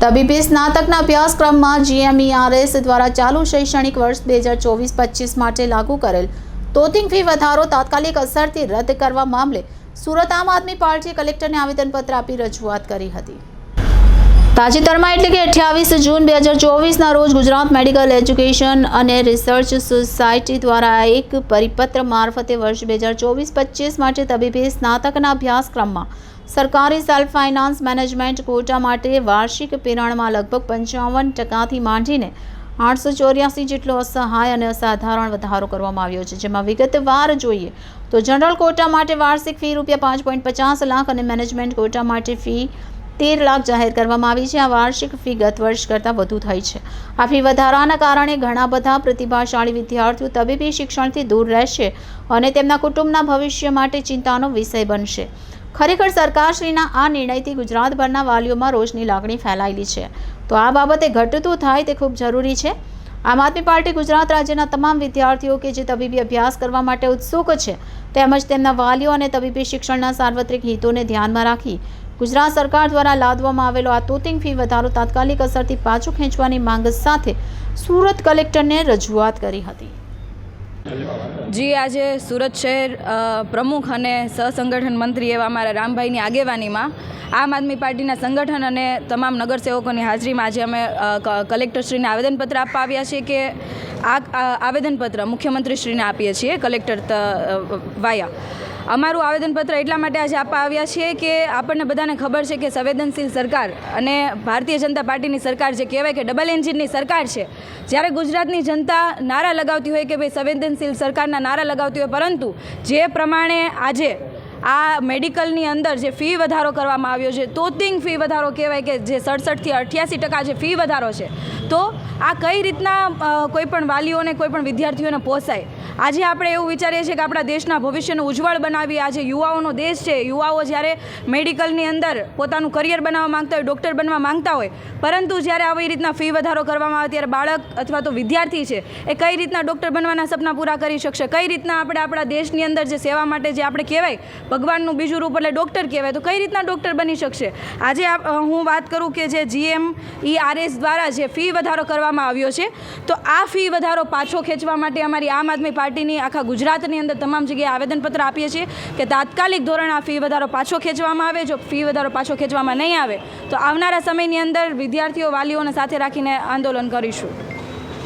તબીબી સ્નાતકના અભ્યાસક્રમમાં જીએમઈઆરએસ દ્વારા ચાલુ શૈક્ષણિક વર્ષ બે હજાર ચોવીસ પચીસ માટે લાગુ કરેલ તોતિંગ ફી વધારો તાત્કાલિક અસરથી રદ કરવા મામલે સુરત આમ આદમી પાર્ટીએ કલેક્ટરને આવેદનપત્ર આપી રજૂઆત કરી હતી. તાજેતરમાં એટલે કે અઠ્યાવીસ જૂન બે હજાર ચોવીસના રોજ ગુજરાત મેડિકલ એજ્યુકેશન અને રિસર્ચ સોસાયટી દ્વારા એક પરિપત્ર મારફતે વર્ષ બે હજાર ચોવીસ પચીસ માટે તબીબી સ્નાતકના અભ્યાસક્રમમાં સરકારી સેલ્ફ ફાઇનાન્સ મેનેજમેન્ટ કોટા માટે વાર્ષિક પિરાણમાં લગભગ પંચાવન ટકાથી માંડીને આઠસો ચોર્યાસી જેટલો અસહાય અને અસાધારણ વધારો કરવામાં આવ્યો છે. જેમાં વિગતવાર જોઈએ તો જનરલ કોટા માટે વાર્ષિક ફી રૂપિયા પાંચ પોઈન્ટ પચાસ લાખ અને મેનેજમેન્ટ કોટા માટે ફી તેર લાખ જાહેર કરવામાં આવી છે. આ વાર્ષિક ફી ગત વર્ષ કરતાં વધુ થઈ છે. આ ફી વધારાના કારણે ઘણા બધા પ્રતિભાશાળી વિદ્યાર્થીઓ તબીબી શિક્ષણથી દૂર રહેશે અને તેમના કુટુંબના ભવિષ્ય માટે ચિંતાનો વિષય બનશે. ખરેખર સરકારશ્રીના આ નિર્ણયથી ગુજરાતભરના વાલીઓમાં રોષની લાગણી ફેલાયેલી છે. તો આ બાબતે ઘટતું થાય તે ખૂબ જરૂરી છે. આમ આદમી પાર્ટી ગુજરાત રાજ્યના તમામ વિદ્યાર્થીઓ કે જે તબીબી અભ્યાસ કરવા માટે ઉત્સુક છે, તેમજ તેમના વાલીઓ અને તબીબી શિક્ષણના સાર્વત્રિક હિતોને ધ્યાનમાં રાખી ગુજરાત સરકાર દ્વારા લાદવામાં આવેલો આ તોતિંગ ફી વધારો તાત્કાલિક અસરથી પાછું ખેંચવાની માંગ સાથે સુરત કલેક્ટરને રજૂઆત કરી હતી. જી, આજે સુરત શહેર પ્રમુખ અને સહસંગઠન મંત્રી એવા અમારા રામભાઈની આગેવાનીમાં આમ આદમી પાર્ટીના સંગઠન અને તમામ નગરસેવકોની હાજરીમાં આજે અમે કલેક્ટરશ્રીને આવેદનપત્ર આપવા આવ્યા છીએ કે આ આવેદનપત્ર મુખ્યમંત્રીશ્રીને આપીએ છીએ, કલેક્ટર વાયા. અમારું આવેદનપત્ર એટલા માટે આજે આપવા આવ્યા છીએ કે આપણને બધાને ખબર છે કે સંવેદનશીલ સરકાર અને ભારતીય જનતા પાર્ટીની સરકાર જે કહેવાય કે ડબલ એન્જિનની સરકાર છે, જ્યારે ગુજરાતની જનતા નારા લગાવતી હોય કે ભાઈ સંવેદનશીલ સરકારના નારા લગાવતી હોય, પરંતુ જે પ્રમાણે આજે આ મેડિકલની અંદર જે ફી વધારો કરવામાં આવ્યો છે તોતિંગ ફી વધારો કહેવાય કે જે સડસઠથી અઠ્યાસી ટકા જે ફી વધારો છે, તો આ કઈ રીતના કોઈપણ વાલીઓને, કોઈપણ વિદ્યાર્થીઓને પોસાય? આજે આપણે એવું વિચારીએ છીએ કે આપણા દેશના ભવિષ્યનું ઉજ્જવળ બનાવીએ. આજે યુવાઓનો દેશ છે, યુવાઓ જ્યારે મેડિકલની અંદર પોતાનું કરિયર બનાવવા માંગતા હોય ડૉક્ટર બનવા માંગતા હોય, પરંતુ જ્યારે આવી રીતના ફી વધારો કરવામાં આવે ત્યારે બાળક અથવા તો વિદ્યાર્થી છે, એ કઈ રીતના ડૉક્ટર બનવાના સપના પૂરા કરી શકશે? કઈ રીતના આપણે આપણા દેશની અંદર જે સેવા માટે જે આપણે કહેવાય ભગવાનનું બીજું રૂપ એટલે ડૉક્ટર કહેવાય. તો કઈ રીતના ડૉક્ટર બની શકશે? આજે હું વાત કરું કે જે જીએમ આરએસ દ્વારા જે ફી વધારો કરવામાં આવ્યો છે, તો આ ફી વધારો પાછો ખેંચવા માટે અમારી આમ આદમી પાર્ટીની આખા ગુજરાતની અંદર તમામ જગ્યાએ આવેદનપત્ર આપીએ છીએ કે તાત્કાલિક ધોરણે આ ફી વધારો પાછો ખેંચવામાં આવે. જો ફી વધારો પાછો ખેંચવામાં નહીં આવે, તો આવનારા સમયની અંદર વિદ્યાર્થીઓ, વાલીઓને સાથે રાખીને આંદોલન કરીશું.